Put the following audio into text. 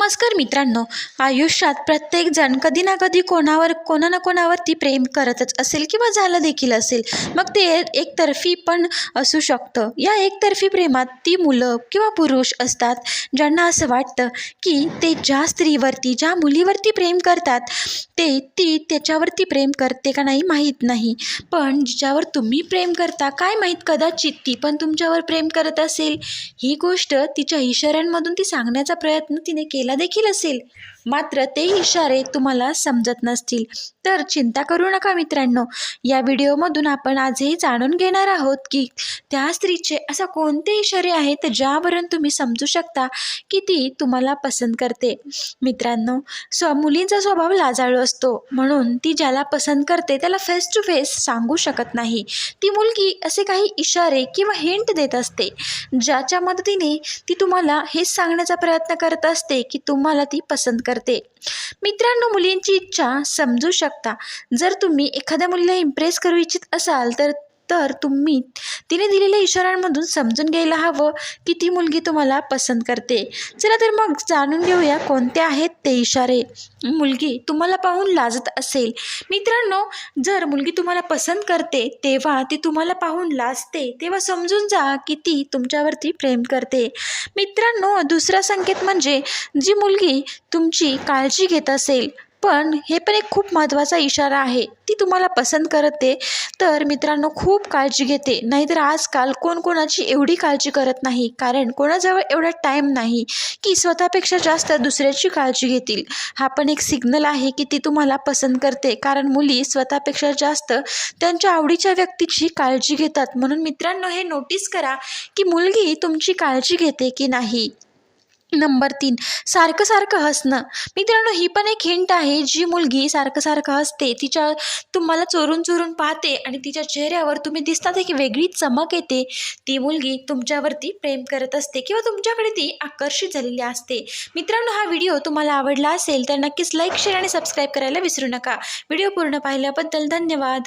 नमस्कार मित्रांनो. आयुष्यात प्रत्येकजण कधी ना कधी कोणावर कोणा ना कोणावरती प्रेम करतच असेल किंवा झालं देखील असेल मग ते एकतर्फी पण असू शकतं. या एकतर्फी प्रेमात ती मुलं किंवा पुरुष असतात ज्यांना असं वाटतं की ते ज्या स्त्रीवरती ज्या मुलीवरती प्रेम करतात ते ती त्याच्यावरती प्रेम करते का नाही माहीत नाही. पण जिच्यावर तुम्ही प्रेम करता काय माहीत कदाचित ती पण तुमच्यावर प्रेम करत असेल. ही गोष्ट तिच्या इशाऱ्यांमधून ती सांगण्याचा प्रयत्न तिने केला देखील असेल. मात्र ते इशारे तुम्हाला समजत नसतील. तर चिंता करू नका मित्रांनो. या व्हिडिओमधून आपण आजही जाणून घेणार आहोत की त्या स्त्रीचे असा कोणते इशारे आहेत ज्यावरून तुम्ही समजू शकता की ती तुम्हाला पसंत करते. मित्रांनो स्व मुलींचा स्वभाव लाजाळू असतो. म्हणून ती ज्याला पसंत करते त्याला फेस टू फेस सांगू शकत नाही. ती मुलगी असे काही इशारे किंवा हिंट देत असते. ज्याच्या मदतीने ती तुम्हाला हेच सांगण्याचा प्रयत्न करत असते की तुम्हाला ती पसंत करते. मित्रांनो मुलींची इच्छा समजू शकता. जर तुम्ही एखाद्या मुलीला इम्प्रेस करू इच्छित असाल तर तर तुम्ही तिने दिलेल्या इशाऱ्यांमधून समजून घ्यायला हवं की ती मुलगी तुम्हाला पसंत करते. चला तर मग जाणून घेऊया कोणते आहेत ते इशारे. मुलगी तुम्हाला पाहून लाजत असेल. मित्रांनो जर मुलगी तुम्हाला पसंत करते तेव्हा ती तुम्हाला पाहून लाजते तेव्हा समजून जा की ती तुमच्यावरती प्रेम करते. मित्रांनो दुसरा संकेत म्हणजे जी मुलगी तुमची काळजी घेत असेल पण हे पण एक खूप महत्त्वाचा इशारा आहे. ती तुम्हाला पसंत करते. तर मित्रांनो खूप काळजी घेते. नाहीतर आजकाल कोण कोणाची एवढी काळजी करत नाही. कारण कोणाजवळ एवढा टाईम नाही की स्वतःपेक्षा जास्त दुसऱ्याची काळजी घेतील. हा पण एक सिग्नल आहे की ती तुम्हाला पसंत करते. कारण मुली स्वतःपेक्षा जास्त त्यांच्या आवडीच्या व्यक्तीची काळजी घेतात. म्हणून मित्रांनो हे नोटीस करा की मुलगी तुमची काळजी घेते की नाही? नंबर तीन सारखं सारखं हसणं. मित्रांनो ही पण एक हिंट आहे जी मुलगी सारखं सारखं हसते. तिच्या तुम्हाला चोरून चोरून पाहते आणि तिच्या चेहऱ्यावर तुम्ही दिसतात एक वेगळी चमक येते. ती मुलगी तुमच्यावरती प्रेम करत असते किंवा तुमच्याकडे ती आकर्षित झालेली असते. मित्रांनो हा व्हिडिओ तुम्हाला आवडला असेल तर नक्कीच लाईक शेअर आणि सबस्क्राईब करायला विसरू नका. व्हिडिओ पूर्ण पाहिल्याबद्दल धन्यवाद.